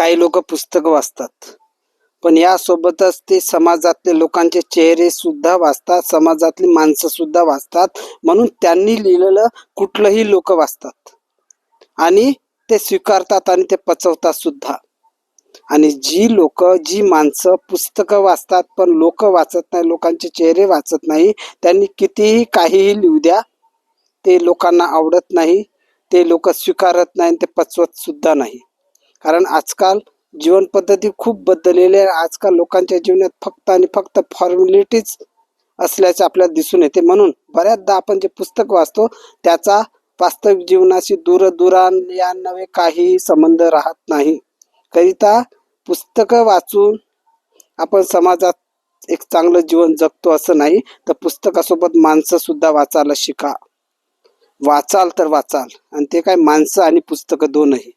काही लोक पुस्तकं वाचतात. पण यासोबतच ते समाजातले लोकांचे चेहरे सुद्धा वाचतात समाजातली माणसं सुद्धा वाचतात. म्हणून त्यांनी लिहिलेलं कुठलंही लोक वाचतात. आणि ते स्वीकारतात आणि ते पचवतात सुद्धा. आणि जी लोक जी माणसं पुस्तकं वाचतात पण लोक वाचत नाही लोकांचे चेहरे वाचत नाही त्यांनी कितीही काहीही लिहू द्या ते लोकांना आवडत नाही ते लोक स्वीकारत नाही आणि ते पचवत सुद्धा नाही. कारण आजकाल जीवनपद्धती खूप बदललेली आहे. आजकाल लोकांच्या जीवनात फक्त आणि फक्त फॉर्मॅलिटीज असल्याचे आपल्याला दिसून येते. म्हणून बऱ्याचदा आपण जे पुस्तक वाचतो त्याचा वास्तविक जीवनाशी दूरदूरान या नवे काही संबंध राहत नाही. करिता पुस्तकं वाचून आपण समाजात एक चांगलं जीवन जगतो असं नाही तर पुस्तकासोबत माणसं सुद्धा वाचायला शिका. वाचाल तर वाचाल. आणि ते काय माणसं आणि पुस्तकं दोनही.